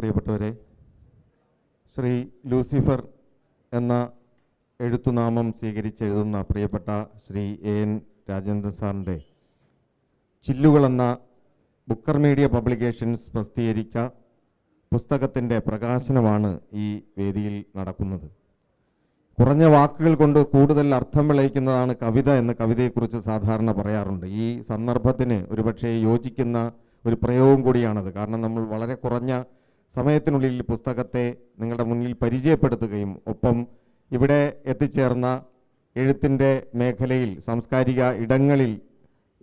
പ്രിയപ്പെട്ടവരെ ശ്രീ ലൂസിഫർ എന്ന എഴുത്തുനാമം സ്വീകരിച്ചെഴുതുന്ന പ്രിയപ്പെട്ട ശ്രീ എ എൻ രാജേന്ദ്രൻ സാറിന്റെ ചില്ലുകളെന്ന ബുക്കർ മീഡിയ പബ്ലിക്കേഷൻസ് പ്രസിദ്ധീകരിച്ച പുസ്തകത്തിന്റെ പ്രകാശനമാണ് ഈ വേദിയിൽ നടക്കുന്നത്. കുറഞ്ഞ വാക്കുകൾ കൊണ്ട് കൂടുതൽ അർത്ഥം വിളയിക്കുന്നതാണ് കവിത എന്ന കവിതയെക്കുറിച്ച് സാധാരണ പറയാറുണ്ട്. ഈ സന്ദർഭത്തിന് ഒരുപക്ഷെ യോജിക്കുന്ന ഒരു പ്രയോഗം കൂടിയാണത്. കാരണം നമ്മൾ വളരെ കുറഞ്ഞ സമയത്തിനുള്ളിൽ പുസ്തകത്തെ നിങ്ങളുടെ മുന്നിൽ പരിചയപ്പെടുത്തുകയും ഒപ്പം ഇവിടെ എത്തിച്ചേർന്ന എഴുത്തിന്റെ മേഖലയിൽ സാംസ്കാരിക ഇടങ്ങളിൽ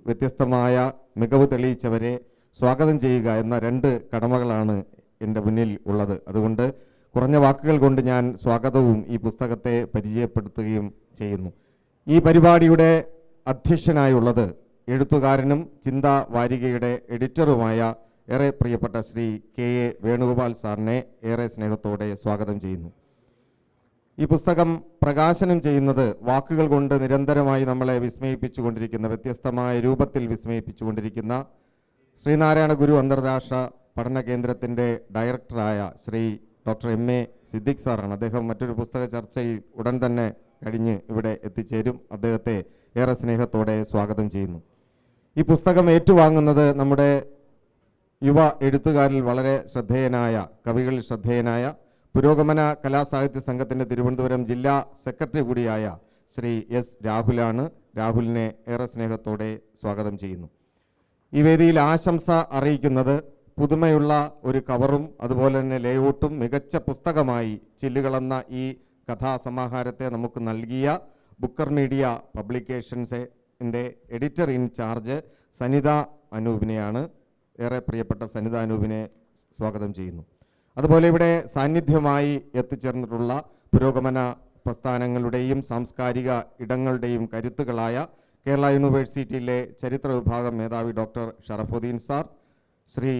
വ്യത്യസ്തമായ മികവ് തെളിയിച്ചവരെ സ്വാഗതം ചെയ്യുക എന്ന രണ്ട് കടമകളാണ് എന്റെ മുന്നിൽ ഉള്ളത്. അതുകൊണ്ട് കുറഞ്ഞ വാക്കുകൾ കൊണ്ട് ഞാൻ സ്വാഗതവും ഈ പുസ്തകത്തെ പരിചയപ്പെടുത്തുകയും ചെയ്യുന്നു. ഈ പരിപാടിയുടെ അധ്യക്ഷനായുള്ളത് എഴുത്തുകാരനും ചിന്താ വാരികയുടെ എഡിറ്ററുമായ ഏറെ പ്രിയപ്പെട്ട ശ്രീ കെ എ വേണുഗോപാൽ സാറിനെ ഏറെ സ്നേഹത്തോടെ സ്വാഗതം ചെയ്യുന്നു. ഈ പുസ്തകം പ്രകാശനം ചെയ്യുന്നത് വാക്കുകൾ കൊണ്ട് നിരന്തരമായി നമ്മളെ വിസ്മയിപ്പിച്ചുകൊണ്ടിരിക്കുന്ന വ്യത്യസ്തമായ രൂപത്തിൽ വിസ്മയിപ്പിച്ചുകൊണ്ടിരിക്കുന്ന ശ്രീനാരായണ ഗുരു അന്തർരാഷ്ട്ര പഠന കേന്ദ്രത്തിന്റെ ഡയറക്ടറായ Shri doctor M A Siddique സാറാണ്. അദ്ദേഹം മറ്റൊരു പുസ്തക ചർച്ചയിൽ ഉടൻ തന്നെ കഴിഞ്ഞ് ഇവിടെ എത്തിച്ചേരും. അദ്ദേഹത്തെ ഏറെ സ്നേഹത്തോടെ സ്വാഗതം ചെയ്യുന്നു. ഈ പുസ്തകം ഏറ്റുവാങ്ങുന്നത് നമ്മുടെ യുവ എഴുത്തുകാരിൽ വളരെ ശ്രദ്ധേയനായ കവികളിൽ ശ്രദ്ധേയനായ പുരോഗമന കലാസാഹിത്യ സംഘത്തിന്റെ തിരുവനന്തപുരം ജില്ലാ സെക്രട്ടറി കൂടിയായ ശ്രീ എസ് രാഹുലാണ് രാഹുലിനെ ഏറെ സ്നേഹത്തോടെ സ്വാഗതം ചെയ്യുന്നു. ഈ വേദിയിൽ ആശംസ അറിയിക്കുന്നത് പുതുമയുള്ള ഒരു കവറും അതുപോലെ തന്നെ ലേഔട്ടും മികച്ച പുസ്തകമായി ചില്ലുകളെന്ന ഈ കഥാസമാഹാരത്തെ നമുക്ക് നൽകിയ ബുക്കർ മീഡിയ പബ്ലിക്കേഷൻസിന്റെ എഡിറ്റർ ഇൻ ചാർജ് സനിത അനൂപിനെയാണ് ഏറെ പ്രിയപ്പെട്ട സന്നിധാനൂപിനെ സ്വാഗതം ചെയ്യുന്നു. അതുപോലെ ഇവിടെ സാന്നിധ്യമായി എത്തിച്ചേർന്നിട്ടുള്ള പുരോഗമന പ്രസ്ഥാനങ്ങളുടെയും സാംസ്കാരിക ഇടങ്ങളുടെയും കരുത്തുകളായ കേരള യൂണിവേഴ്സിറ്റിയിലെ ചരിത്ര വിഭാഗം മേധാവി doctor Sharafuddin sir Shri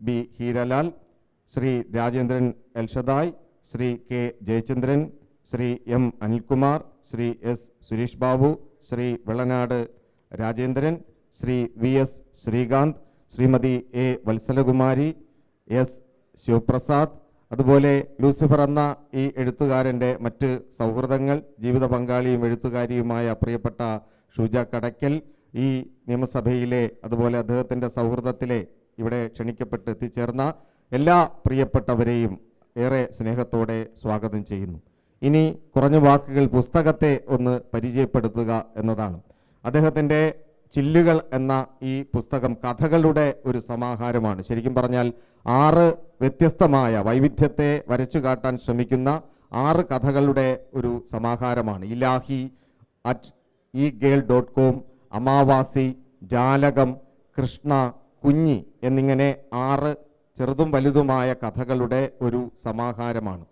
B Heeralal Shri Rajendran Elshaddai Shri K Jayachandran Shri M Anilkumar Shri S Suresh Babu Shri Vellanad Rajendran Shri V S Srikanth Shrimati A Vatsalakumari S Sivaprasad അതുപോലെ Lucifer എന്ന ഈ എഴുത്തുകാരന്റെ മറ്റ് സൗഹൃദങ്ങൾ ജീവിത പങ്കാളിയും എഴുത്തുകാരിയുമായ പ്രിയപ്പെട്ട ഷൂജ കടയ്ക്കൽ ഈ നിയമസഭയിലെ അതുപോലെ അദ്ദേഹത്തിന്റെ സൗഹൃദത്തിലെ ഇവിടെ ക്ഷണിക്കപ്പെട്ട് എത്തിച്ചേർന്ന എല്ലാ പ്രിയപ്പെട്ടവരെയും ഏറെ സ്നേഹത്തോടെ സ്വാഗതം ചെയ്യുന്നു. ഇനി കുറഞ്ഞ വാക്കുകൾ പുസ്തകത്തെ ഒന്ന് പരിചയപ്പെടുത്തുക എന്നതാണ്. അദ്ദേഹത്തിന്റെ ചില്ലുകൾ എന്ന ഈ പുസ്തകം കഥകളുടെ ഒരു സമാഹാരമാണ്. ശരിക്കും പറഞ്ഞാൽ ആറ് വ്യത്യസ്തമായ വൈവിധ്യത്തെ വരച്ചു കാട്ടാൻ ശ്രമിക്കുന്ന ആറ് കഥകളുടെ ഒരു സമാഹാരമാണ്. Ilahi at e girl dot com Amavasi Jalakam Krishna കുഞ്ഞി എന്നിങ്ങനെ ആറ് ചെറുതും വലുതുമായ കഥകളുടെ ഒരു സമാഹാരമാണ്.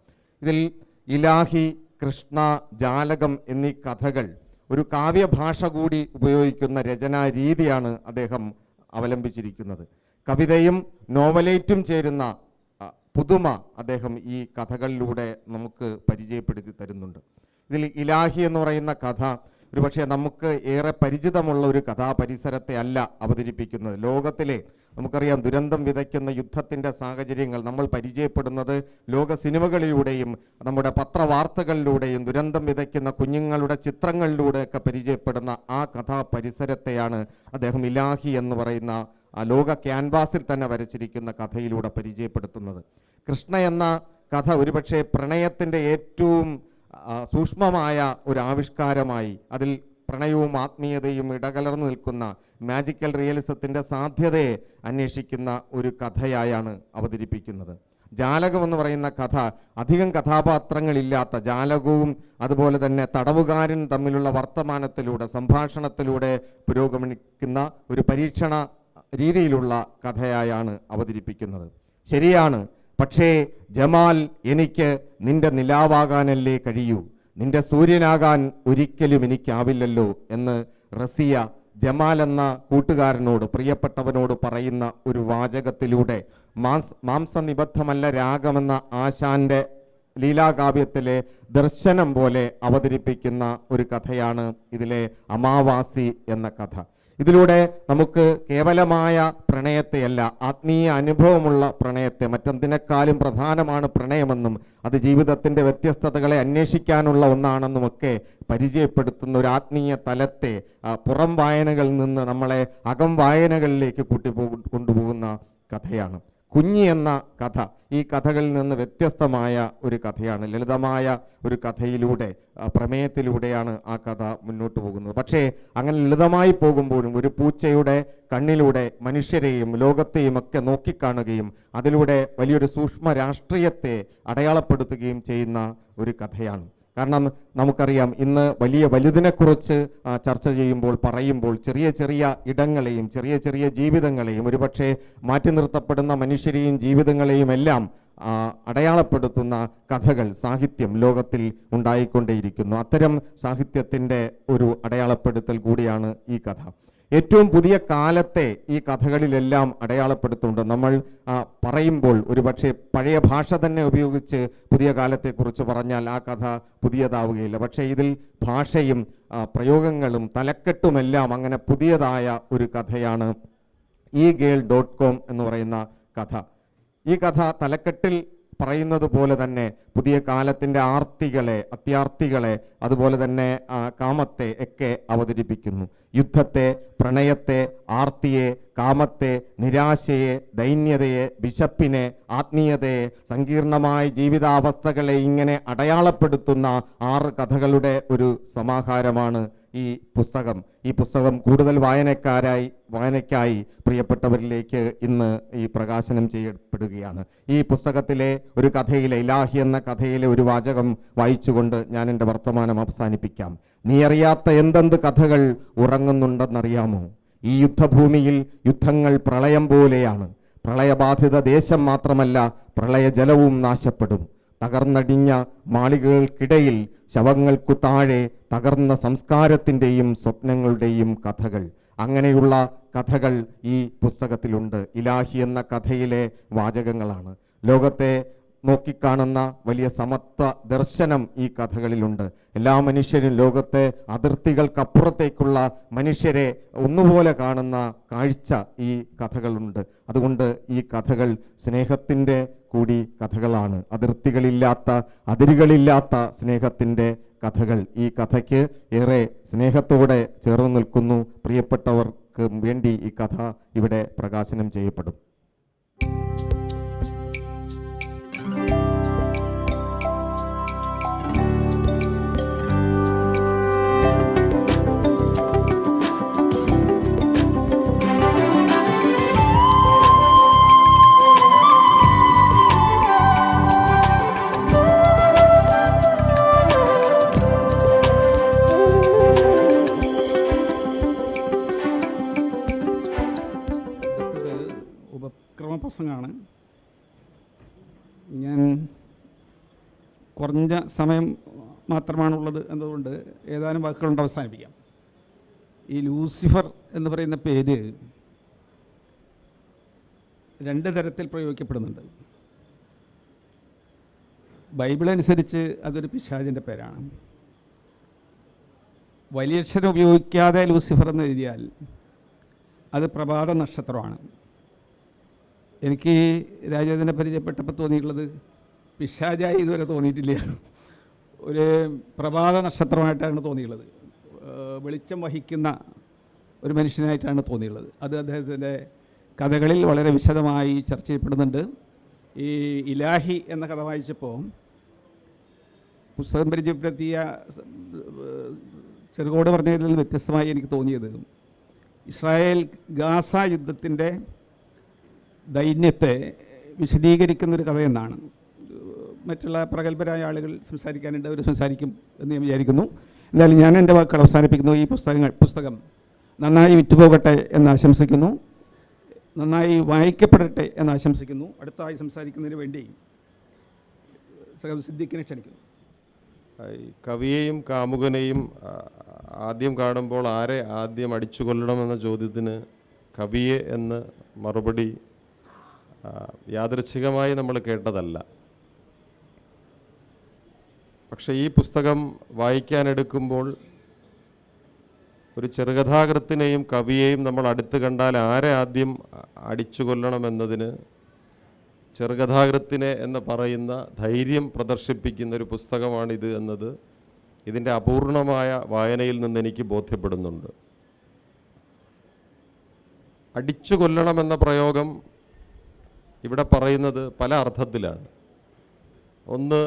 ഇതിൽ ഇലാഹി കൃഷ്ണ ജാലകം എന്നീ കഥകൾ ഒരു കാവ്യഭാഷ കൂടി ഉപയോഗിക്കുന്ന രചനാ രീതിയാണ് അദ്ദേഹം അവലംബിച്ചിരിക്കുന്നത്. കവിതയും നോവലേറ്റും ചേരുന്ന പുതുമ അദ്ദേഹം ഈ കഥകളിലൂടെ നമുക്ക് പരിചയപ്പെടുത്തി തരുന്നുണ്ട്. ഇതിൽ ഇലാഹി എന്ന് പറയുന്ന കഥ ഒരുപക്ഷെ നമുക്ക് ഏറെ പരിചിതമുള്ള ഒരു കഥാപരിസരത്തെ അല്ല അവതരിപ്പിക്കുന്നത്. ലോകത്തിലെ നമുക്കറിയാം ദുരന്തം വിതയ്ക്കുന്ന യുദ്ധത്തിന്റെ സാഹചര്യങ്ങൾ നമ്മൾ പരിചയപ്പെടുന്നത് ലോക സിനിമകളിലൂടെയും നമ്മുടെ പത്രവാർത്തകളിലൂടെയും ദുരന്തം വിതയ്ക്കുന്ന കുഞ്ഞുങ്ങളുടെ ചിത്രങ്ങളിലൂടെയൊക്കെ പരിചയപ്പെടുന്ന ആ കഥാപരിസരത്തെയാണ് അദ്ദേഹം ഇലാഹി എന്ന് പറയുന്ന ആ ലോക ക്യാൻവാസിൽ തന്നെ വരച്ചിരിക്കുന്ന കഥയിലൂടെ പരിചയപ്പെടുത്തുന്നത്. കൃഷ്ണ എന്ന കഥ ഒരുപക്ഷെ പ്രണയത്തിന്റെ ഏറ്റവും സൂക്ഷ്മമായ ഒരു ആവിഷ്കാരമായി അതിൽ പ്രണയവും ആത്മീയതയും ഇടകലർന്നു നിൽക്കുന്ന മാജിക്കൽ റിയലിസത്തിന്റെ സാധ്യതയെ അന്വേഷിക്കുന്ന ഒരു കഥയായാണ് അവതരിപ്പിക്കുന്നത്. ജാലകം എന്ന് പറയുന്ന കഥ അധികം കഥാപാത്രങ്ങളില്ലാത്ത ജാലകവും അതുപോലെ തന്നെ തടവുകാരൻ തമ്മിലുള്ള വർത്തമാനത്തിലൂടെ സംഭാഷണത്തിലൂടെ പുരോഗമിക്കുന്ന ഒരു പരീക്ഷണ രീതിയിലുള്ള കഥയായാണ് അവതരിപ്പിക്കുന്നത്. ശരിയാണ് പക്ഷേ ജമാൽ എനിക്ക് നിന്റെ നിലാവാകാനല്ലേ കഴിയൂ. നിന്റെ സൂര്യനാകാൻ ഒരിക്കലും എനിക്കാവില്ലല്ലോ എന്ന് റസിയ ജമാൽ എന്ന കൂട്ടുകാരനോട് പ്രിയപ്പെട്ടവനോട് പറയുന്ന ഒരു വാചകത്തിലൂടെ മാംസ മാംസനിബദ്ധമല്ല രാഗമെന്ന ആശാന്റെ ലീലാകാവ്യത്തിലെ ദർശനം പോലെ അവതരിപ്പിക്കുന്ന ഒരു കഥയാണ് ഇതിലെ അമാവാസി എന്ന കഥ. ഇതിലൂടെ നമുക്ക് കേവലമായ പ്രണയത്തെയല്ല ആത്മീയ അനുഭവമുള്ള പ്രണയത്തെ മറ്റെന്തിനേക്കാളും പ്രധാനമാണ് പ്രണയമെന്നും അത് ജീവിതത്തിന്റെ വ്യത്യസ്തതകളെ അന്വേഷിക്കാനുള്ള ഒന്നാണെന്നുമൊക്കെ പരിചയപ്പെടുത്തുന്ന ഒരു ആത്മീയ തലത്തെ പുറം വായനകളിൽ നിന്ന് നമ്മളെ അകം വായനകളിലേക്ക് കൂട്ടിപ്പോ കൊണ്ടുപോകുന്ന കഥയാണ്. കുഞ്ഞി എന്ന കഥ. ഈ കഥകളിൽ നിന്ന് വ്യത്യസ്തമായ ഒരു കഥയാണ്. ലളിതമായ ഒരു കഥയിലൂടെ പ്രമേയത്തിലൂടെയാണ് ആ കഥ മുന്നോട്ട് പോകുന്നത്. പക്ഷേ അങ്ങനെ ലളിതമായി പോകുമ്പോഴും ഒരു പൂച്ചയുടെ കണ്ണിലൂടെ മനുഷ്യരെയും ലോകത്തെയും ഒക്കെ നോക്കിക്കാണുകയും അതിലൂടെ വലിയൊരു സൂക്ഷ്മ രാഷ്ട്രീയത്തെ അടയാളപ്പെടുത്തുകയും ചെയ്യുന്ന ഒരു കഥയാണ്. കാരണം നമുക്കറിയാം ഇന്ന് വലിയ വലുതിനെക്കുറിച്ച് ചർച്ച ചെയ്യുമ്പോൾ പറയുമ്പോൾ ചെറിയ ചെറിയ ഇടങ്ങളെയും ചെറിയ ചെറിയ ജീവിതങ്ങളെയും ഒരുപക്ഷെ മാറ്റി നിർത്തപ്പെടുന്ന മനുഷ്യരെയും ജീവിതങ്ങളെയും എല്ലാം അടയാളപ്പെടുത്തുന്ന കഥകൾ സാഹിത്യം ലോകത്തിൽ ഉണ്ടായിക്കൊണ്ടേയിരിക്കുന്നു. അത്തരം സാഹിത്യത്തിന്റെ ഒരു അടയാളപ്പെടുത്തൽ കൂടിയാണ് ഈ കഥ. ഏറ്റവും പുതിയ കാലത്തെ ഈ കഥകളിലെല്ലാം അടയാളപ്പെടുത്തുന്നുണ്ട്. നമ്മൾ പറയുമ്പോൾ ഒരുപക്ഷെ പഴയ ഭാഷ തന്നെ ഉപയോഗിച്ച് പുതിയ കാലത്തെക്കുറിച്ച് പറഞ്ഞാൽ ആ കഥ പുതിയതാവുകയില്ല. പക്ഷേ ഇതിൽ ഭാഷയും പ്രയോഗങ്ങളും തലക്കെട്ടുമെല്ലാം അങ്ങനെ പുതിയതായ ഒരു കഥയാണ് ഈ ഗേൾ ഡോട്ട് കോം എന്ന് പറയുന്ന കഥ. ഈ കഥ തലക്കെട്ടിൽ പറയുന്നത് പോലെ തന്നെ പുതിയ കാലത്തിന്റെ ആർത്തികളെ അത്യാർത്തികളെ അതുപോലെ തന്നെ കാമത്തെ ഒക്കെ അവതരിപ്പിക്കുന്നു. യുദ്ധത്തെ പ്രണയത്തെ ആർത്തിയെ കാമത്തെ നിരാശയെ ദൈന്യതയെ വിശപ്പിനെ ആത്മീയതയെ സങ്കീർണമായ ജീവിതാവസ്ഥകളെ ഇങ്ങനെ അടയാളപ്പെടുത്തുന്ന ആറ് കഥകളുടെ ഒരു സമാഹാരമാണ് ഈ പുസ്തകം. ഈ പുസ്തകം കൂടുതൽ വായനക്കാരായി വായനയ്ക്കായി പ്രിയപ്പെട്ടവരിലേക്ക് ഇന്ന് ഈ പ്രകാശനം ചെയ്യപ്പെടുകയാണ്. ഈ പുസ്തകത്തിലെ ഒരു കഥയിലെ ഇലാഹി എന്ന കഥയിലെ ഒരു വാചകം വായിച്ചുകൊണ്ട് ഞാൻ എന്റെ വർത്തമാനം അവസാനിപ്പിക്കാം. നീ അറിയാത്ത എന്തെന്ത് കഥകൾ ഉറങ്ങുന്നുണ്ടെന്നറിയാമോ? ഈ യുദ്ധഭൂമിയിൽ യുദ്ധങ്ങൾ പ്രളയം പോലെയാണ്. പ്രളയബാധിത ദേശം മാത്രമല്ല പ്രളയജലവും നാശപ്പെടും. തകർന്നടിഞ്ഞ മാളികകൾക്കിടയിൽ ശവങ്ങൾക്കു താഴെ തകർന്ന സംസ്കാരത്തിന്റെയും സ്വപ്നങ്ങളുടെയും കഥകൾ. അങ്ങനെയുള്ള കഥകൾ ഈ പുസ്തകത്തിലുണ്ട്. ഇലാഹി എന്ന കഥയിലെ വാചകങ്ങളാണ്. ലോകത്തെ നോക്കിക്കാണുന്ന വലിയ സമത്വ ദർശനം ഈ കഥകളിലുണ്ട്. എല്ലാ മനുഷ്യരും ലോകത്തെ അതിർത്തികൾക്കപ്പുറത്തേക്കുള്ള മനുഷ്യരെ ഒന്നുപോലെ കാണുന്ന കാഴ്ച ഈ കഥകളുണ്ട്. അതുകൊണ്ട് ഈ കഥകൾ സ്നേഹത്തിന്റെ കൂടി കഥകളാണ്. അതിർത്തികളില്ലാത്ത അതിരുകളില്ലാത്ത സ്നേഹത്തിന്റെ കഥകൾ. ഈ കഥയ്ക്ക് ഏറെ സ്നേഹത്തോടെ ചേർന്ന് നിൽക്കുന്നു പ്രിയപ്പെട്ടവർക്ക് വേണ്ടി ഈ കഥ ഇവിടെ പ്രകാശനം ചെയ്യപ്പെടും. പ്രസംഗമാണ്. ഞാൻ കുറഞ്ഞ സമയം മാത്രമാണുള്ളത് എന്നതുകൊണ്ട് ഏതാനും വാക്കുകളുണ്ട് അവസാനിപ്പിക്കാം. ഈ ലൂസിഫർ എന്ന് പറയുന്ന പേര് രണ്ട് തരത്തിൽ പ്രയോഗിക്കപ്പെടുന്നുണ്ട്. ബൈബിൾ അനുസരിച്ച് അതൊരു പിശാചിന്റെ പേരാണ്. വലിയ അക്ഷരം ഉപയോഗിക്കാതെ ലൂസിഫർ എന്ന് എഴുതിയാൽ അത് പ്രഭാത നക്ഷത്രമാണ്. എനിക്ക് രാജേന്ദ്രനെ പരിചയപ്പെട്ടപ്പോൾ തോന്നിയിട്ടുള്ളത് പിശാജായി ഇതുവരെ തോന്നിയിട്ടില്ല. ഒരു പ്രഭാത നക്ഷത്രമായിട്ടാണ് തോന്നിയിട്ടുള്ളത്. വെളിച്ചം വഹിക്കുന്ന ഒരു മനുഷ്യനായിട്ടാണ് തോന്നിയിട്ടുള്ളത്. അത് അദ്ദേഹത്തിന്റെ കഥകളിൽ വളരെ വിശദമായി ചർച്ച ചെയ്യപ്പെടുന്നുണ്ട്. ഈ ഇലാഹി എന്ന കഥ വായിച്ചപ്പോൾ പുസ്തകം പരിചയപ്പെടുത്തിയ ചെറുകോട് പറഞ്ഞതിൽ വ്യത്യസ്തമായി എനിക്ക് തോന്നിയത് ഇസ്രായേൽ ഗാസ യുദ്ധത്തിന്റെ ദൈന്യത്തെ വിശദീകരിക്കുന്ന ഒരു കഥയെന്നാണ്. മറ്റുള്ള പ്രഗത്ഭരായ ആളുകൾ സംസാരിക്കാനുണ്ട് അവർ സംസാരിക്കും എന്ന് ഞാൻ വിചാരിക്കുന്നു. എന്തായാലും ഞാൻ എന്റെ വാക്കുകൾ അവസാനിപ്പിക്കുന്നു. ഈ പുസ്തകങ്ങൾ പുസ്തകം നന്നായി വിറ്റുപോകട്ടെ എന്ന് ആശംസിക്കുന്നു. നന്നായി വായിക്കപ്പെടട്ടെ എന്ന് ആശംസിക്കുന്നു. അടുത്തായി സംസാരിക്കുന്നതിന് വേണ്ടി സഹം സിദ്ദിഖിനെ ക്ഷണിക്കുന്നു. കവിയെയും കാമുകനെയും ആദ്യം കാണുമ്പോൾ ആരെ ആദ്യം അടിച്ചു കൊല്ലണമെന്ന ചോദ്യത്തിന് കവിയെ എന്ന് മറുപടി യാദൃച്ഛികമായി നമ്മൾ കേട്ടതല്ല. പക്ഷെ ഈ പുസ്തകം വായിക്കാനെടുക്കുമ്പോൾ ഒരു ചെറുകഥാകൃത്തിനെയും കവിയെയും നമ്മൾ അടുത്ത് കണ്ടാൽ ആരെ ആദ്യം അടിച്ചു കൊല്ലണമെന്നതിന് ചെറുകഥാകൃത്തിനെ എന്ന് പറയുന്ന ധൈര്യം പ്രദർശിപ്പിക്കുന്ന ഒരു പുസ്തകമാണിത് എന്നത് ഇതിന്റെ അപൂർണമായ വായനയിൽ നിന്ന് എനിക്ക് ബോധ്യപ്പെടുന്നുണ്ട്. അടിച്ചു കൊല്ലണമെന്ന പ്രയോഗം ഇവിടെ പറയുന്നത് പല അർത്ഥത്തിലാണ്. ഒന്ന്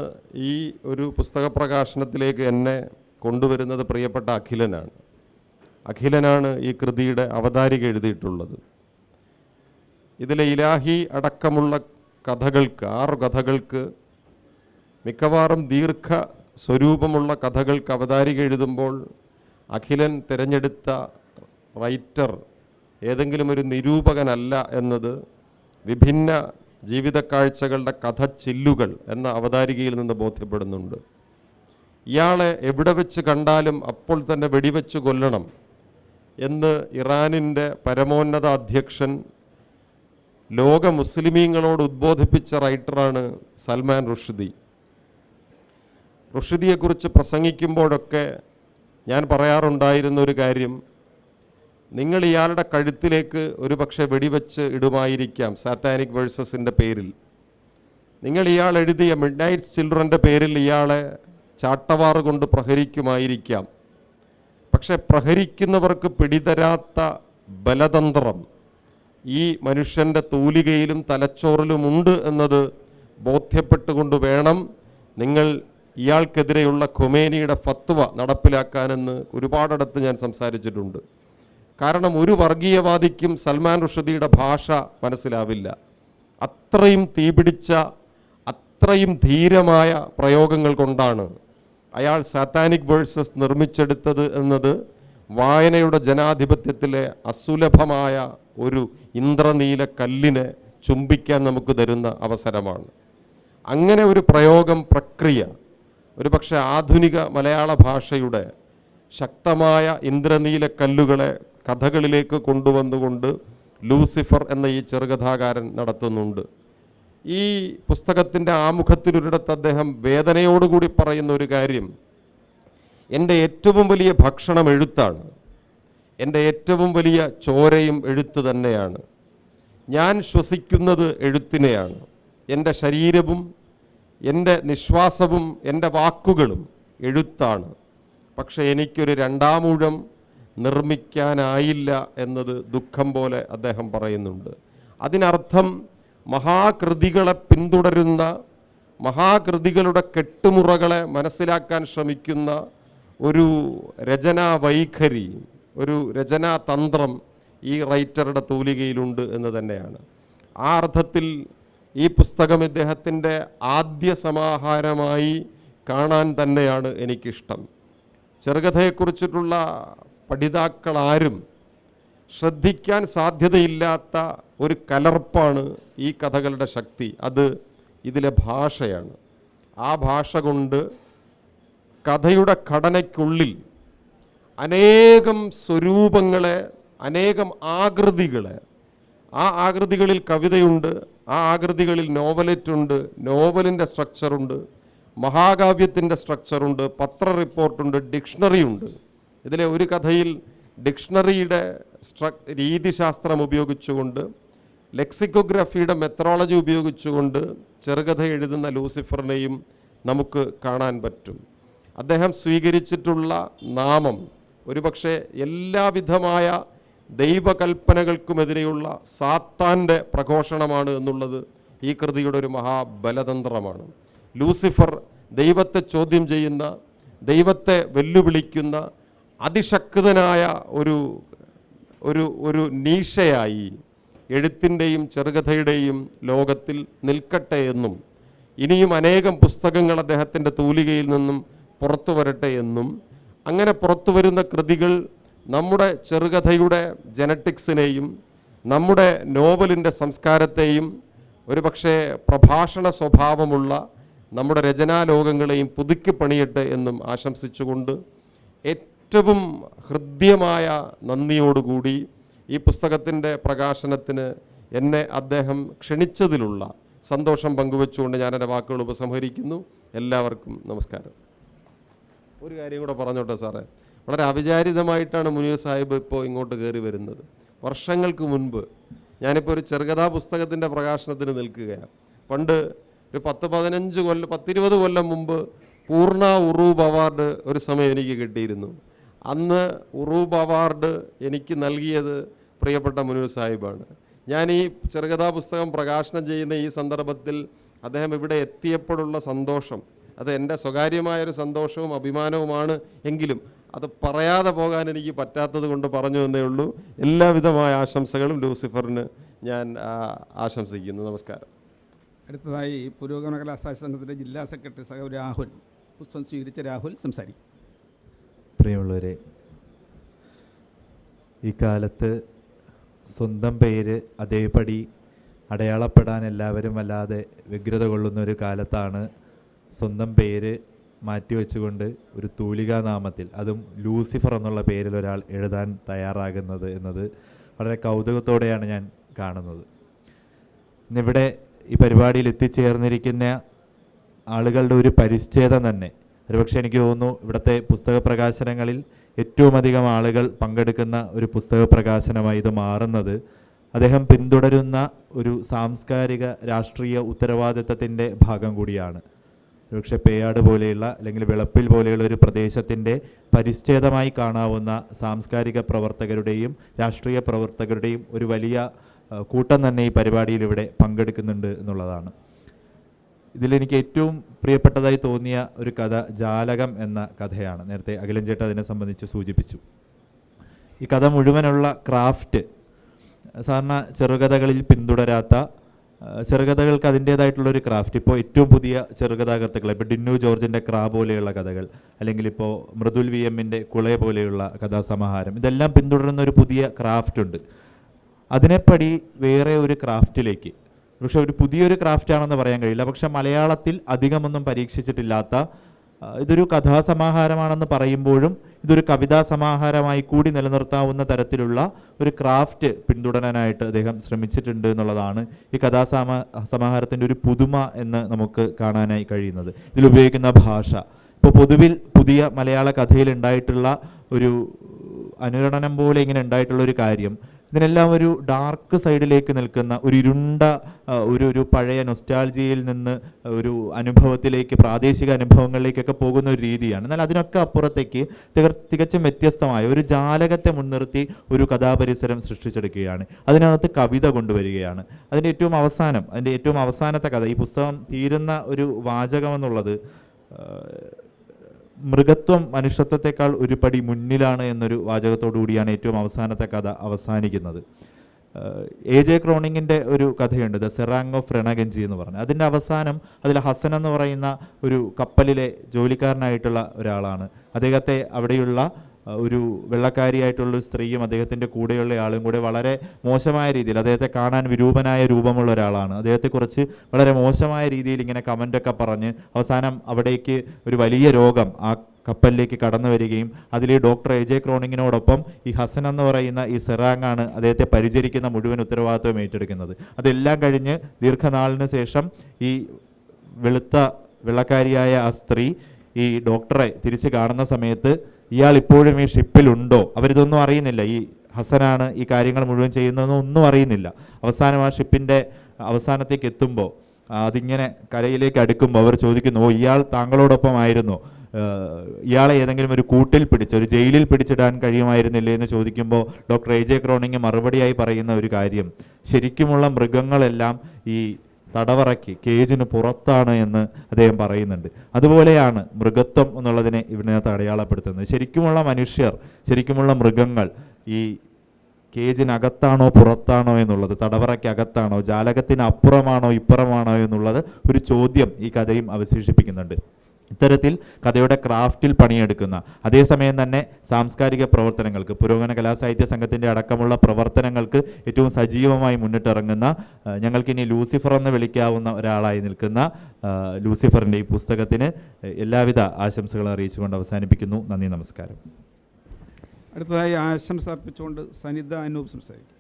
ഈ ഒരു പുസ്തക പ്രകാശനത്തിലേക്ക് എന്നെ കൊണ്ടുവരുന്നത് പ്രിയപ്പെട്ട അഖിലനാണ്. അഖിലനാണ് ഈ കൃതിയുടെ അവതാരിക എഴുതിയിട്ടുള്ളത്. ഇതിലെ ഇലാഹി അടക്കമുള്ള കഥകൾക്ക് ആറ് കഥകൾക്ക് മിക്കവാറും ദീർഘ സ്വരൂപമുള്ള കഥകൾക്ക് അവതാരിക എഴുതുമ്പോൾ അഖിലൻ തിരഞ്ഞെടുത്ത റൈറ്റർ ഏതെങ്കിലും ഒരു നിരൂപകനല്ല എന്നത് വിഭിന്ന ജീവിത കാഴ്ചകളുടെ കഥ ചില്ലുകൾ എന്ന അവതാരികയിൽ നിന്ന് ബോധ്യപ്പെടുന്നുണ്ട്. ഇയാളെ എവിടെ വെച്ച് കണ്ടാലും അപ്പോൾ തന്നെ വെടിവെച്ച് കൊല്ലണം എന്ന് ഇറാനിന്റെ പരമോന്നത അധ്യക്ഷൻ ലോക മുസ്ലിമീങ്ങളോട് ഉദ്ബോധിപ്പിച്ച റൈറ്ററാണ് സൽമാൻ റുഷ്ദി. റുഷ്ദിയെക്കുറിച്ച് പ്രസംഗിക്കുമ്പോഴൊക്കെ ഞാൻ പറയാറുണ്ടായിരുന്ന ഒരു കാര്യം നിങ്ങൾ ഇയാളുടെ കഴുത്തിലേക്ക് ഒരു പക്ഷേ വെടിവെച്ച് ഇടുമായിരിക്കാം സാത്താനിക് വേഴ്സസിന്റെ പേരിൽ. നിങ്ങൾ ഇയാൾ എഴുതിയ മിഡ് നൈറ്റ്സ് ചിൽഡ്രന്റെ പേരിൽ ഇയാളെ ചാട്ടവാറ് കൊണ്ട് പ്രഹരിക്കുമായിരിക്കാം. പക്ഷെ പ്രഹരിക്കുന്നവർക്ക് പിടിതരാത്ത ബലതന്ത്രം ഈ മനുഷ്യന്റെ തൂലികയിലും തലച്ചോറിലുമുണ്ട് എന്നത് ബോധ്യപ്പെട്ടുകൊണ്ട് വേണം നിങ്ങൾ ഇയാൾക്കെതിരെയുള്ള ഖുമേനിയുടെ ഫത്വ നടപ്പിലാക്കാനെന്ന് ഒരുപാടിടത്ത് ഞാൻ സംസാരിച്ചിട്ടുണ്ട്. കാരണം ഒരു വർഗീയവാദിക്കും സൽമാൻ റുഷദിയുടെ ഭാഷ മനസ്സിലാവില്ല. അത്രയും തീപിടിച്ച അത്രയും ധീരമായ പ്രയോഗങ്ങൾ കൊണ്ടാണ് അയാൾ സാത്താനിക് വേഴ്സസ് നിർമ്മിച്ചെടുത്തത് എന്നത് വായനയുടെ ജനാധിപത്യത്തിലെ അസുലഭമായ ഒരു ഇന്ദ്രനീല കല്ലിനെ ചുംബിക്കാൻ നമുക്ക് തരുന്ന അവസരമാണ്. അങ്ങനെ ഒരു പ്രയോഗം പ്രക്രിയ ഒരു പക്ഷേ ആധുനിക മലയാള ഭാഷയുടെ ശക്തമായ ഇന്ദ്രനീല കല്ലുകളെ കഥകളിലേക്ക് കൊണ്ടുവന്നുകൊണ്ട് ലൂസിഫർ എന്ന ഈ ചെറുകഥാകാരൻ നടത്തുന്നുണ്ട്. ഈ പുസ്തകത്തിന്റെ ആമുഖത്തിലൊരിടത്ത് അദ്ദേഹം വേദനയോടുകൂടി പറയുന്ന ഒരു കാര്യം എന്റെ ഏറ്റവും വലിയ ഭക്ഷണം എഴുത്താണ്. എന്റെ ഏറ്റവും വലിയ ചോരയും എഴുത്ത് തന്നെയാണ്. ഞാൻ ശ്വസിക്കുന്നത് എഴുത്തിനെയാണ്. എന്റെ ശരീരവും എന്റെ നിശ്വാസവും എന്റെ വാക്കുകളും എഴുത്താണ്. പക്ഷേ എനിക്കൊരു രണ്ടാമൂഴം നിർമ്മിക്കാനായില്ല എന്നത് ദുഃഖം പോലെ അദ്ദേഹം പറയുന്നുണ്ട്. അതിനർത്ഥം മഹാകൃതികളെ പിന്തുടരുന്ന മഹാകൃതികളുടെ കെട്ടുമുറകളെ മനസ്സിലാക്കാൻ ശ്രമിക്കുന്ന ഒരു രചനാ വൈഖരി ഒരു രചനാ തന്ത്രം ഈ റൈറ്ററുടെ തൂലികയിലുണ്ട് എന്ന് തന്നെയാണ്. ആ അർത്ഥത്തിൽ ഈ പുസ്തകം ഇദ്ദേഹത്തിന്റെ ആദ്യ സമാഹാരമായി കാണാൻ തന്നെയാണ് എനിക്കിഷ്ടം. ചെറുകഥയെക്കുറിച്ചിട്ടുള്ള പഠിതാക്കളാരും ശ്രദ്ധിക്കാൻ സാധ്യതയില്ലാത്ത ഒരു കലർപ്പാണ് ഈ കഥകളുടെ ശക്തി. അത് ഇതിലെ ഭാഷയാണ്. ആ ഭാഷ കൊണ്ട് കഥയുടെ ഘടനയ്ക്കുള്ളിൽ അനേകം സ്വരൂപങ്ങളെ അനേകം ആകൃതികളെ. ആ ആകൃതികളിൽ കവിതയുണ്ട് ആ ആകൃതികളിൽ നോവലറ്റുണ്ട് നോവലിന്റെ സ്ട്രക്ചറുണ്ട് മഹാകാവ്യത്തിന്റെ സ്ട്രക്ചറുണ്ട് പത്ര റിപ്പോർട്ടുണ്ട് ഡിക്ഷണറി ഉണ്ട് ഇതിലെ ഒരു കഥയിൽ ഡിക്ഷണറിയുടെ സ്ട്ര രീതിശാസ്ത്രം ഉപയോഗിച്ചുകൊണ്ട് ലെക്സിക്കോഗ്രഫിയുടെ മെത്തറോളജി ഉപയോഗിച്ചുകൊണ്ട് ചെറുകഥ എഴുതുന്ന ലൂസിഫറിനെയും നമുക്ക് കാണാൻ പറ്റും. അദ്ദേഹം സ്വീകരിച്ചിട്ടുള്ള നാമം ഒരുപക്ഷെ എല്ലാവിധമായ ദൈവകൽപ്പനകൾക്കുമെതിരെയുള്ള സാത്താന്റെ പ്രഘോഷണമാണ് എന്നുള്ളത് ഈ കൃതിയുടെ ഒരു മഹാബലതന്ത്രമാണ്. ലൂസിഫർ ദൈവത്തെ ചോദ്യം ചെയ്യുന്ന ദൈവത്തെ വെല്ലുവിളിക്കുന്ന അതിശക്തനായ ഒരു ഒരു ഒരു നീഷയായി എഴുത്തിന്റെയും ചെറുകഥയുടെയും ലോകത്തിൽ നിൽക്കട്ടെ എന്നും ഇനിയും അനേകം പുസ്തകങ്ങൾ അദ്ദേഹത്തിന്റെ തൂലികയിൽ നിന്നും പുറത്തു വരട്ടെ എന്നും അങ്ങനെ പുറത്തു വരുന്ന കൃതികൾ നമ്മുടെ ചെറുകഥയുടെ ജനറ്റിക്സിനെയും നമ്മുടെ നോവലിന്റെ സംസ്കാരത്തെയും ഒരുപക്ഷെ പ്രഭാഷണ സ്വഭാവമുള്ള നമ്മുടെ രചനാലോകങ്ങളെയും പുതുക്കി പണിയട്ടെ എന്നും ആശംസിച്ചുകൊണ്ട് ഏറ്റവും ഹൃദ്യമായ നന്ദിയോടുകൂടി ഈ പുസ്തകത്തിന്റെ പ്രകാശനത്തിന് എന്നെ അദ്ദേഹം ക്ഷണിച്ചതിലുള്ള സന്തോഷം പങ്കുവെച്ചുകൊണ്ട് ഞാൻ എന്റെ വാക്കുകൾ ഉപസംഹരിക്കുന്നു. എല്ലാവർക്കും നമസ്കാരം. ഒരു കാര്യം കൂടെ പറഞ്ഞോട്ടെ സാറേ. വളരെ അവിചാരിതമായിട്ടാണ് മുനീർ സാഹിബ് ഇപ്പോൾ ഇങ്ങോട്ട് കയറി വരുന്നത്. വർഷങ്ങൾക്ക് മുൻപ് ഞാനിപ്പോൾ ഒരു ചെറുകഥാ പുസ്തകത്തിന്റെ പ്രകാശനത്തിന് നിൽക്കുകയാണ്. പണ്ട് ഒരു പത്ത് പതിനഞ്ച് കൊല്ലം പത്തിരുപത് കൊല്ലം മുമ്പ് പൂർണ ഉറൂബ് അവാർഡ് ഒരു സമയം എനിക്ക് കിട്ടിയിരുന്നു. അന്ന് ഉറൂബ് അവാർഡ് എനിക്ക് നൽകിയത് പ്രിയപ്പെട്ട മുനീർ സാഹിബാണ്. ഞാൻ ഈ ചെറുകഥാ പുസ്തകം പ്രകാശനം ചെയ്യുന്ന ഈ സന്ദർഭത്തിൽ അദ്ദേഹം ഇവിടെ എത്തിയപ്പോഴുള്ള സന്തോഷം അത് എന്റെ സ്വകാര്യമായൊരു സന്തോഷവും അഭിമാനവുമാണ് എങ്കിലും അത് പറയാതെ പോകാൻ എനിക്ക് പറ്റാത്തത് കൊണ്ട് പറഞ്ഞു എന്നേ ഉള്ളൂ. എല്ലാവിധമായ ആശംസകളും ലൂസിഫറിന് ഞാൻ ആശംസിക്കുന്നു. നമസ്കാരം. അടുത്തതായി പുരോഗമന കലാസാഹിത്യ സംഘത്തിന്റെ ജില്ലാ സെക്രട്ടറി സഹ രാഹുൽ പുസ്തകം സ്വീകരിച്ച രാഹുൽ സംസാരിക്കും. പ്രിയമുള്ളവരെ ഈ കാലത്ത് സ്വന്തം പേര് അതേപടി അടയാളപ്പെടാൻ എല്ലാവരും അല്ലാതെ വ്യഗ്രത കൊള്ളുന്ന ഒരു കാലത്താണ് സ്വന്തം പേര് മാറ്റിവെച്ചുകൊണ്ട് ഒരു തൂലികാനാമത്തിൽ അതും ലൂസിഫർ എന്നുള്ള പേരിൽ ഒരാൾ എഴുതാൻ തയ്യാറാകുന്നത് എന്നത് വളരെ കൗതുകത്തോടെയാണ് ഞാൻ കാണുന്നത്. ഇന്നിവിടെ ഈ പരിപാടിയിൽ എത്തിച്ചേർന്നിരിക്കുന്ന ആളുകളുടെ ഒരു പരിച്ഛേദം തന്നെ ഒരുപക്ഷെ എനിക്ക് തോന്നുന്നു ഇവിടുത്തെ പുസ്തക പ്രകാശനങ്ങളിൽ ഏറ്റവും അധികം ആളുകൾ പങ്കെടുക്കുന്ന ഒരു പുസ്തക പ്രകാശനമായി ഇത് മാറുന്നത്. അദ്ദേഹം പിന്തുടരുന്ന ഒരു സാംസ്കാരിക രാഷ്ട്രീയ ഉത്തരവാദിത്തത്തിന്റെ ഭാഗം കൂടിയാണ്. ഒരുപക്ഷെ പേയാട് പോലെയുള്ള അല്ലെങ്കിൽ വിളപ്പിൽ പോലെയുള്ള ഒരു പ്രദേശത്തിന്റെ പരിച്ഛേദമായി കാണാവുന്ന സാംസ്കാരിക പ്രവർത്തകരുടെയും രാഷ്ട്രീയ പ്രവർത്തകരുടെയും ഒരു വലിയ കൂട്ടം തന്നെ ഈ പരിപാടിയിൽ ഇവിടെ പങ്കെടുക്കുന്നുണ്ട് എന്നുള്ളതാണ്. ഇതിലെനിക്ക് ഏറ്റവും പ്രിയപ്പെട്ടതായി തോന്നിയ ഒരു കഥ ജാലകം എന്ന കഥയാണ്. നേരത്തെ അഖിലൻ ചേട്ട അതിനെ സംബന്ധിച്ച് സൂചിപ്പിച്ചു. ഈ കഥ മുഴുവനുള്ള ക്രാഫ്റ്റ് സാധാരണ ചെറുകഥകളിൽ പിന്തുടരാത്ത ചെറുകഥകൾക്ക് അതിന്റേതായിട്ടുള്ളൊരു ക്രാഫ്റ്റ് ഇപ്പോൾ ഏറ്റവും പുതിയ ചെറുകഥാകൃത്തുക്കൾ ഇപ്പോൾ ഡിന്നു ജോർജിന്റെ ക്രാ പോലെയുള്ള കഥകൾ അല്ലെങ്കിൽ ഇപ്പോൾ മൃദുൽ വി എമ്മിന്റെ കുളയ പോലെയുള്ള കഥാസമാഹാരം ഇതെല്ലാം പിന്തുടരുന്ന ഒരു പുതിയ ക്രാഫ്റ്റ് ഉണ്ട്. അതിനെപ്പടി വേറെ ഒരു ക്രാഫ്റ്റിലേക്ക് പക്ഷെ ഒരു പുതിയൊരു ക്രാഫ്റ്റ് ആണെന്ന് പറയാൻ കഴിയില്ല. പക്ഷെ മലയാളത്തിൽ അധികമൊന്നും പരീക്ഷിച്ചിട്ടില്ലാത്ത ഇതൊരു കഥാസമാഹാരമാണെന്ന് പറയുമ്പോഴും ഇതൊരു കവിതാ സമാഹാരമായി കൂടി നിലനിർത്താവുന്ന തരത്തിലുള്ള ഒരു ക്രാഫ്റ്റ് പിന്തുടരാനായിട്ട് അദ്ദേഹം ശ്രമിച്ചിട്ടുണ്ട് എന്നുള്ളതാണ് ഈ കഥാസമാ സമാഹാരത്തിന്റെ ഒരു പുതുമ എന്ന് നമുക്ക് കാണാനായി കഴിയുന്നത്. ഇതിലുപയോഗിക്കുന്ന ഭാഷ. ഇപ്പോൾ പൊതുവിൽ പുതിയ മലയാള കഥയിൽ ഉണ്ടായിട്ടുള്ള ഒരു അനുരണനം പോലെ ഇങ്ങനെ ഉണ്ടായിട്ടുള്ള ഒരു കാര്യം ഇതിനെല്ലാം ഒരു ഡാർക്ക് സൈഡിലേക്ക് നിൽക്കുന്ന ഒരു ഇരുണ്ട ഒരു ഒരു പഴയ നൊസ്റ്റാൾജിയയിൽ നിന്ന് ഒരു അനുഭവത്തിലേക്ക് പ്രാദേശിക അനുഭവങ്ങളിലേക്കൊക്കെ പോകുന്ന ഒരു രീതിയാണ്. എന്നാൽ അതിനൊക്കെ അപ്പുറത്തേക്ക് തികച്ചും വ്യത്യസ്തമായ ഒരു ജാലകത്തെ മുൻനിർത്തി ഒരു കഥാപരിസരം സൃഷ്ടിച്ചെടുക്കുകയാണ്. അതിനകത്ത് കവിത കൊണ്ടുവരികയാണ്. അതിന്റെ ഏറ്റവും അവസാനം അതിന്റെ ഏറ്റവും അവസാനത്തെ കഥ ഈ പുസ്തകം തീരുന്ന ഒരു വാചകം എന്നുള്ളത് ആ, മൃഗത്വം മനുഷ്യത്വത്തെക്കാൾ ഒരു പടി മുന്നിലാണ് എന്നൊരു വാചകത്തോടു കൂടിയാണ് ഏറ്റവും അവസാനത്തെ കഥ അവസാനിക്കുന്നത്. എ ജെ ക്രോണിങ്ങിന്റെ ഒരു കഥയുണ്ട് ദ സെറാങ് ഓഫ് രണഗഞ്ചി എന്ന് പറഞ്ഞ്. അതിന്റെ അവസാനം അതിൽ ഹസൻ എന്ന് പറയുന്ന ഒരു കപ്പലിലെ ജോലിക്കാരനായിട്ടുള്ള ഒരാളാണ്. അദ്ദേഹത്തെ അവിടെയുള്ള ഒരു വെള്ളക്കാരിയായിട്ടുള്ള സ്ത്രീയും അദ്ദേഹത്തിന്റെ കൂടെയുള്ള ആളും കൂടെ വളരെ മോശമായ രീതിയിൽ അദ്ദേഹത്തെ കാണാൻ വിരൂപനായ രൂപമുള്ള ഒരാളാണ്. അദ്ദേഹത്തെക്കുറിച്ച് വളരെ മോശമായ രീതിയിൽ ഇങ്ങനെ കമന്റൊക്കെ പറഞ്ഞ് അവസാനം അവിടേക്ക് ഒരു വലിയ രോഗം ആ കപ്പലിലേക്ക് കടന്നു വരികയും അതിൽ ഡോക്ടർ എ ജെ ക്രോണിങ്ങിനോടൊപ്പം ഈ ഹസൻ എന്ന് പറയുന്ന ഈ സെറാങ് ആണ് അദ്ദേഹത്തെ പരിചരിക്കുന്ന മുഴുവൻ ഉത്തരവാദിത്വം ഏറ്റെടുക്കുന്നത്. അതെല്ലാം കഴിഞ്ഞ് ദീർഘനാളിന് ശേഷം ഈ വെളുത്ത വെള്ളക്കാരിയായ ആ സ്ത്രീ ഈ ഡോക്ടറെ തിരിച്ച് കാണുന്ന സമയത്ത് ഇയാൾ ഇപ്പോഴും ഈ ഷിപ്പിലുണ്ടോ അവരിതൊന്നും അറിയുന്നില്ല. ഈ ഹസനാണ് ഈ കാര്യങ്ങൾ മുഴുവൻ ചെയ്യുന്നതെന്ന് ഒന്നും അറിയുന്നില്ല. അവസാനം ആ ഷിപ്പിന്റെ അവസാനത്തേക്ക് എത്തുമ്പോൾ അതിങ്ങനെ കരയിലേക്ക് അടുക്കുമ്പോൾ അവർ ചോദിക്കുന്നു ഓ ഇയാൾ താങ്കളോടൊപ്പം ആയിരുന്നു. ഇയാളെ ഏതെങ്കിലും ഒരു കൂട്ടിൽ പിടിച്ച് ഒരു ജയിലിൽ പിടിച്ചിടാൻ കഴിയുമായിരുന്നില്ലേ? എന്ന് ചോദിക്കുമ്പോൾ ഡോക്ടർ എ ജെ ക്രോണിങ് മറുപടിയായി പറയുന്ന ഒരു കാര്യം. ശരിക്കുമുള്ള മൃഗങ്ങളെല്ലാം ഈ തടവറയ്ക്ക് കേജിന് പുറത്താണ് എന്ന് അദ്ദേഹം പറയുന്നുണ്ട്. അതുപോലെയാണ് മൃഗത്വം എന്നുള്ളതിനെ ഇതിനകത്ത് അടയാളപ്പെടുത്തുന്നത്. ശരിക്കുമുള്ള മനുഷ്യർ ശരിക്കുമുള്ള മൃഗങ്ങൾ ഈ കേജിനകത്താണോ പുറത്താണോ എന്നുള്ളത് തടവറയ്ക്കകത്താണോ ജാലകത്തിന് അപ്പുറമാണോ ഇപ്പുറമാണോ എന്നുള്ളത് ഒരു ചോദ്യം ഈ കഥയും അവശേഷിപ്പിക്കുന്നുണ്ട്. ഇത്തരത്തിൽ കഥയുടെ ക്രാഫ്റ്റിൽ പണിയെടുക്കുന്ന അതേസമയം തന്നെ സാംസ്കാരിക പ്രവർത്തനങ്ങൾക്ക് പുരോഗമന കലാസാഹിത്യ സംഘത്തിന്റെ അടക്കമുള്ള പ്രവർത്തനങ്ങൾക്ക് ഏറ്റവും സജീവമായി മുന്നിട്ടിറങ്ങുന്ന ഞങ്ങൾക്കിനി ലൂസിഫർ എന്ന് വിളിക്കാവുന്ന ഒരാളായി നിൽക്കുന്ന ലൂസിഫറിന്റെ ഈ പുസ്തകത്തിന് എല്ലാവിധ ആശംസകളും അറിയിച്ചുകൊണ്ട് അവസാനിപ്പിക്കുന്നു. നന്ദി നമസ്കാരം. അടുത്തതായി ആശംസ അർപ്പിച്ചുകൊണ്ട് സനിത അനൂപ് സംസാരിക്കും.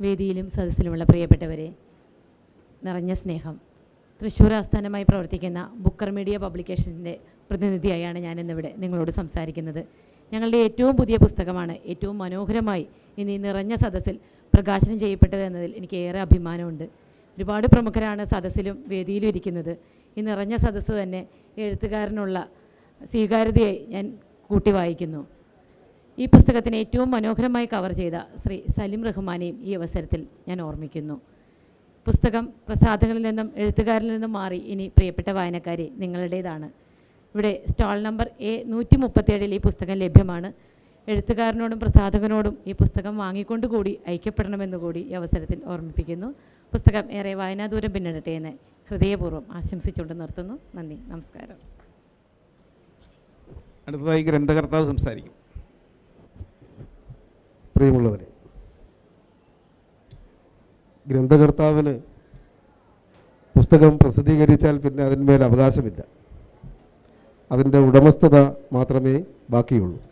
വേദിയിലും സദസ്സിലുമുള്ള പ്രിയപ്പെട്ടവരെ നിറഞ്ഞ സ്നേഹം. തൃശ്ശൂർ ആസ്ഥാനമായി പ്രവർത്തിക്കുന്ന ബുക്കർ മീഡിയ പബ്ലിക്കേഷൻസിന്റെ പ്രതിനിധിയായാണ് ഞാൻ ഇന്നിവിടെ നിങ്ങളോട് സംസാരിക്കുന്നത്. ഞങ്ങളുടെ ഏറ്റവും പുതിയ പുസ്തകമാണ് ഏറ്റവും മനോഹരമായി ഇനി നിറഞ്ഞ സദസ്സിൽ പ്രകാശനം ചെയ്യപ്പെട്ടത് എന്നതിൽ എനിക്ക് ഏറെ അഭിമാനമുണ്ട്. ഒരുപാട് പ്രമുഖരാണ് സദസ്സിലും വേദിയിലും ഇരിക്കുന്നത്. ഈ നിറഞ്ഞ സദസ്സ് തന്നെ എഴുത്തുകാരനുള്ള സ്വീകാര്യതയായി ഞാൻ കൂട്ടി വായിക്കുന്നു ഈ പുസ്തകത്തിന് ഏറ്റവും മനോഹരമായി കവർ ചെയ്ത ശ്രീ സലിം റഹ്മാനെയും ഈ അവസരത്തിൽ ഞാൻ ഓർമ്മിക്കുന്നു. പുസ്തകം പ്രസാധകരിൽ നിന്നും എഴുത്തുകാരിൽ നിന്നും മാറി. ഇനി പ്രിയപ്പെട്ട വായനക്കാരെ നിങ്ങളുടേതാണ്. ഇവിടെ സ്റ്റാൾ നമ്പർ എ നൂറ്റി മുപ്പത്തേഴിൽ ഈ പുസ്തകം ലഭ്യമാണ്. എഴുത്തുകാരനോടും പ്രസാധകനോടും ഈ പുസ്തകം വാങ്ങിക്കൊണ്ട് കൂടി ഐക്യപ്പെടണമെന്ന് കൂടി ഈ അവസരത്തിൽ ഓർമ്മിപ്പിക്കുന്നു. പുസ്തകം ഏറെ വായനാദൂരം പിന്നിടട്ടെ എന്ന് ഹൃദയപൂർവം ആശംസിച്ചുകൊണ്ട് നിർത്തുന്നു. നന്ദി. നമസ്കാരം. അടുത്തതായി ഗ്രന്ഥകർത്താവ് സംസാരിക്കും. പ്രിയമുള്ളവരെ ഗ്രന്ഥകർത്താവിന് പുസ്തകം പ്രസിദ്ധീകരിച്ചാൽ പിന്നെ അതിന്മേൽ അവകാശമില്ല. അതിന്റെ ഉടമസ്ഥത മാത്രമേ ബാക്കിയുള്ളൂ.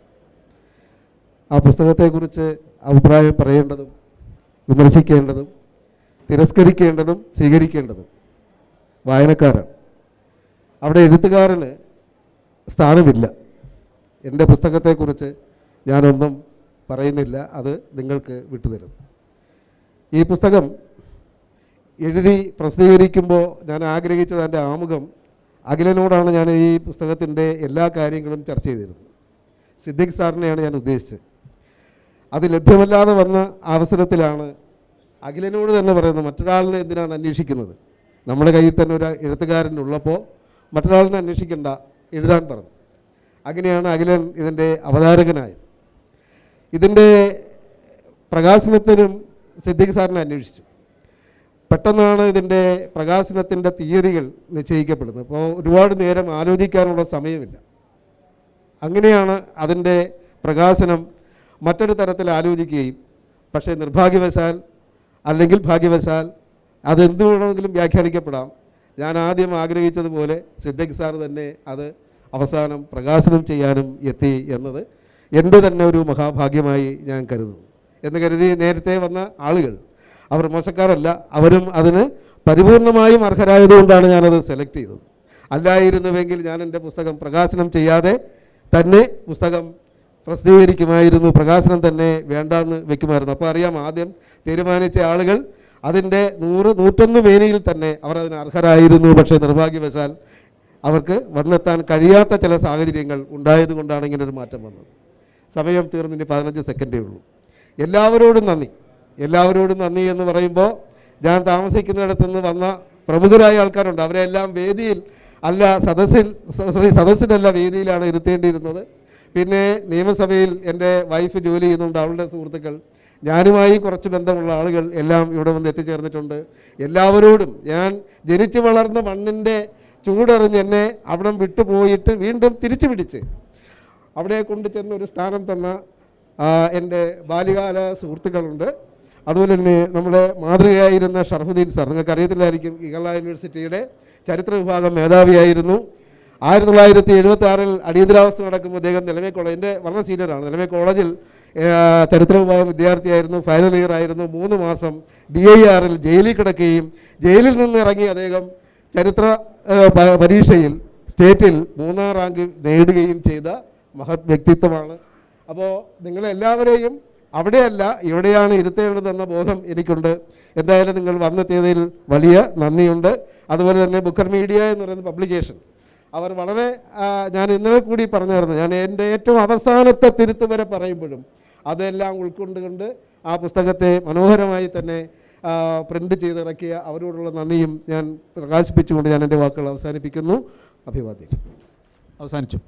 ആ പുസ്തകത്തെക്കുറിച്ച് അഭിപ്രായം പറയേണ്ടതും വിമർശിക്കേണ്ടതും തിരസ്കരിക്കേണ്ടതും സ്വീകരിക്കേണ്ടതും വായനക്കാരാണ്. അവിടെ എഴുത്തുകാരന് സ്ഥാനമില്ല. എന്റെ പുസ്തകത്തെക്കുറിച്ച് ഞാനൊന്നും പറയുന്നില്ല. അത് നിങ്ങൾക്ക് വിട്ടുതരും. ഈ പുസ്തകം എഴുതി പ്രസിദ്ധീകരിക്കുമ്പോൾ ഞാൻ ആഗ്രഹിച്ചത് എന്റെ ആമുഖം അഖിലനോടാണ് ഞാൻ ഈ പുസ്തകത്തിന്റെ എല്ലാ കാര്യങ്ങളും ചർച്ച ചെയ്തിരുന്നത്. സിദ്ദിഖ് സാറിനെയാണ് ഞാൻ ഉദ്ദേശിച്ചത്. അത് ലഭ്യമല്ലാതെ വന്ന അവസരത്തിലാണ് അഖിലനോട് തന്നെ പറയുന്നത് മറ്റൊരാളിനെ എന്തിനാണ് അന്വേഷിക്കുന്നത്? നമ്മുടെ കയ്യിൽ തന്നെ ഒരു എഴുത്തുകാരനുള്ളപ്പോൾ മറ്റൊരാളിനെ അന്വേഷിക്കേണ്ട എഴുതാൻ പറഞ്ഞു. അങ്ങനെയാണ് അഖിലൻ ഇതിന്റെ അവതാരകനായത്. ഇതിന്റെ പ്രകാശനത്തിനും സിദ്ദിഖ് സാറിനെ അന്വേഷിച്ചു. പെട്ടെന്നാണ് ഇതിന്റെ പ്രകാശനത്തിന്റെ തീയതികൾ നിശ്ചയിക്കപ്പെടുന്നത്. അപ്പോൾ ഒരുപാട് നേരം ആലോചിക്കാനുള്ള സമയമില്ല. അങ്ങനെയാണ് അതിന്റെ പ്രകാശനം മറ്റൊരു തരത്തിൽ ആലോചിക്കുകയും പക്ഷേ നിർഭാഗ്യവശാൽ അല്ലെങ്കിൽ ഭാഗ്യവശാൽ അതെന്ത് വ്യാഖ്യാനിക്കപ്പെടാം. ഞാൻ ആദ്യം ആഗ്രഹിച്ചതുപോലെ സിദ്ദിഖ് സാർ തന്നെ അത് അവസാനം പ്രകാശനം ചെയ്യാനും എത്തി എന്നത് എന്റെ തന്നെ ഒരു മഹാഭാഗ്യമായി ഞാൻ കരുതുന്നു. എന്ന് കരുതി നേരത്തെ വന്ന ആളുകൾ അവർ മോശക്കാരല്ല. അവരും അതിന് പരിപൂർണമായും അർഹരായതുകൊണ്ടാണ് ഞാനത് സെലക്ട് ചെയ്തത്. അല്ലായിരുന്നുവെങ്കിൽ ഞാൻ എന്റെ പുസ്തകം പ്രകാശനം ചെയ്യാതെ തന്നെ പുസ്തകം പ്രസിദ്ധീകരിക്കുമായിരുന്നു. പ്രകാശനം തന്നെ വേണ്ടാന്ന് വെക്കുമായിരുന്നു. അപ്പോൾ അറിയാം ആദ്യം തീരുമാനിച്ച ആളുകൾ അതിന്റെ നൂറ് നൂറ്റൊന്ന് മേനിയിൽ തന്നെ അവർ അതിന് അർഹരായിരുന്നു. പക്ഷേ നിർഭാഗ്യവശാൽ അവർക്ക് വന്നെത്താൻ കഴിയാത്ത ചില സാഹചര്യങ്ങൾ ഉണ്ടായതുകൊണ്ടാണ് ഇങ്ങനൊരു മാറ്റം വന്നത്. സമയം തീർന്നിന് പതിനഞ്ച് സെക്കൻഡേ ഉള്ളൂ. എല്ലാവരോടും നന്ദി. എല്ലാവരോടും നന്ദി എന്ന് പറയുമ്പോൾ ഞാൻ താമസിക്കുന്നിടത്തു നിന്ന് വന്ന പ്രമുഖരായ ആൾക്കാരുണ്ട്. അവരെല്ലാം വേദിയിൽ അല്ല സദസ്സിൽ സോറി സദസ്സിലല്ല വേദിയിലാണ് ഇരുത്തേണ്ടിയിരുന്നത്. പിന്നെ നിയമസഭയിൽ എന്റെ വൈഫ് ജോലി ചെയ്യുന്നുണ്ട്. അവളുടെ സുഹൃത്തുക്കൾ. ഞാനുമായി കുറച്ച് ബന്ധമുള്ള ആളുകൾ എല്ലാം ഇവിടെ വന്ന് എത്തിച്ചേർന്നിട്ടുണ്ട്. എല്ലാവരോടും ഞാൻ ജനിച്ചു വളർന്ന മണ്ണിന്റെ ചൂടെറിഞ്ഞ് എന്നെ അവിടെ വിട്ടുപോയിട്ട് വീണ്ടും തിരിച്ചു പിടിച്ച് അവിടെ കൊണ്ട് ചെന്ന് ഒരു സ്ഥാനം തന്ന എന്റെ ബാല്യകാല സുഹൃത്തുക്കളുണ്ട്. അതുപോലെ തന്നെ നമ്മുടെ മാതൃകയായിരുന്ന ഷർഫുദ്ദീൻ സാർ. നിങ്ങൾക്ക് അറിയത്തില്ലായിരിക്കും കേരള യൂണിവേഴ്സിറ്റിയുടെ ചരിത്ര വിഭാഗം മേധാവിയായിരുന്നു. ആയിരത്തി തൊള്ളായിരത്തി എഴുപത്തി ആറിൽ അടിയന്തരാവസ്ഥ നടക്കുമ്പോൾ അദ്ദേഹം നിലമേ കോളേജ് എന്റെ വളരെ സീനിയറാണ് നിലമേ കോളേജിൽ ചരിത്ര വിഭാഗം വിദ്യാർത്ഥിയായിരുന്നു ഫൈനൽ ഇയർ ആയിരുന്നു. മൂന്ന് മാസം ഡി ഐ ആറിൽ ജയിലിൽ കിടക്കുകയും ജയിലിൽ നിന്ന് ഇറങ്ങി അദ്ദേഹം ചരിത്ര പരീക്ഷയിൽ സ്റ്റേറ്റിൽ മൂന്നാം റാങ്ക് നേടുകയും ചെയ്ത മഹത് വ്യക്തിത്വമാണ്. അപ്പോൾ നിങ്ങളെല്ലാവരെയും അവിടെയല്ല ഇവിടെയാണ് ഇരുത്തേണ്ടതെന്ന ബോധം എനിക്കുണ്ട്. എന്തായാലും നിങ്ങൾ വന്നെത്തിയതിൽ വലിയ നന്ദിയുണ്ട്. അതുപോലെ തന്നെ ബുക്കർ മീഡിയ എന്ന് പറയുന്ന പബ്ലിക്കേഷൻ. അവർ വളരെ ഞാൻ ഇന്നലെ കൂടി പറഞ്ഞായിരുന്നു ഞാൻ എന്റെ ഏറ്റവും അവസാനത്തെ തിരുത്ത് വരെ പറയുമ്പോഴും അതെല്ലാം ഉൾക്കൊണ്ടുകൊണ്ട് ആ പുസ്തകത്തെ മനോഹരമായി തന്നെ പ്രിന്റ് ചെയ്തിറക്കിയ അവരോടുള്ള നന്ദിയും ഞാൻ പ്രകാശിപ്പിച്ചുകൊണ്ട് ഞാൻ എന്റെ വാക്കുകൾ അവസാനിപ്പിക്കുന്നു. അഭിവാദ്യം. അവസാനിച്ചു.